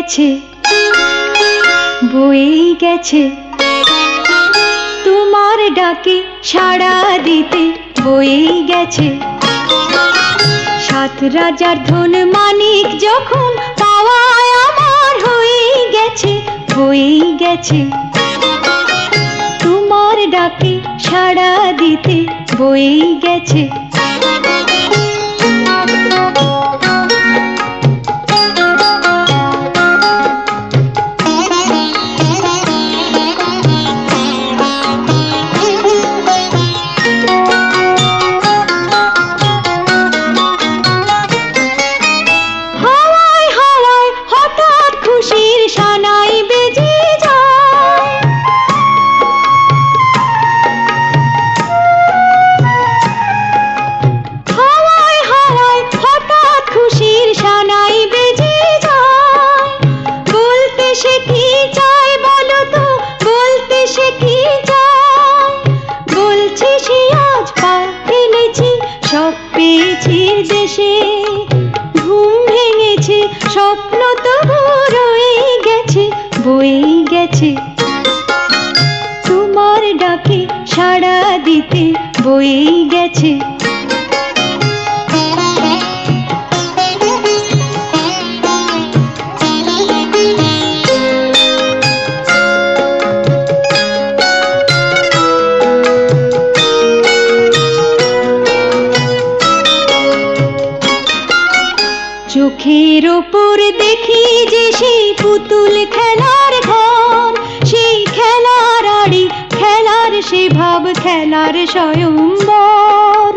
গেছে, বয়েই গেছে। তোমার ডাকে সাড়া দিতে বয়েই গেছে। সাত রাজার ধন মানিক যখন পাওয়ায় আমার হয়েই গেছে হয়েই গেছে। তোমার ডাকে সাড়া দিতে বয়েই গেছে। সে কি যায় বলছে সে আজ পা ফেলেছি সব পেয়েছি দেশে। ঘুম ভেঙেছে, স্বপ্ন তবু রয়ে গেছে বয়ে গেছে। তোমার ডাকে সাড়া দিতে বয়ে গেছে। চোখের ওপর দেখি যে সেই পুতুল খেলার ঘর। সেই খেলার আড়ি, খেলার সে ভাব, খেলার স্বয়ম্বর।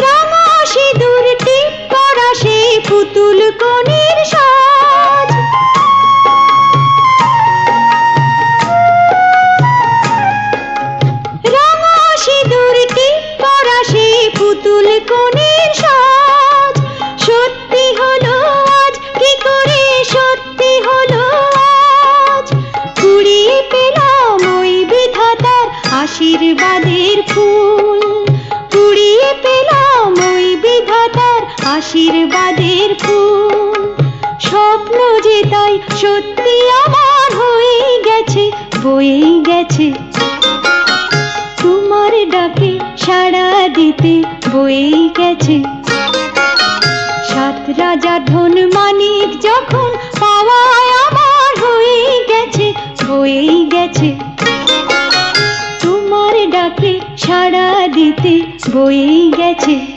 রাঙা সিঁদুর, টিপ করা সেই পুতুল কনের আশীর্বাদের ফুল। স্বপ্ন যে তাই সত্যি আমার হয়ে গেছে, বয়েই গেছে। তোমার ডাকে সাড়া দিতে বয়েই গেছে। সাত রাজা ধন মানিক যখন পাওয়ায় আমার হয়ে গেছে হয়েই গেছে। তোমার ডাকে সাড়া দিতে বয়েই গেছে।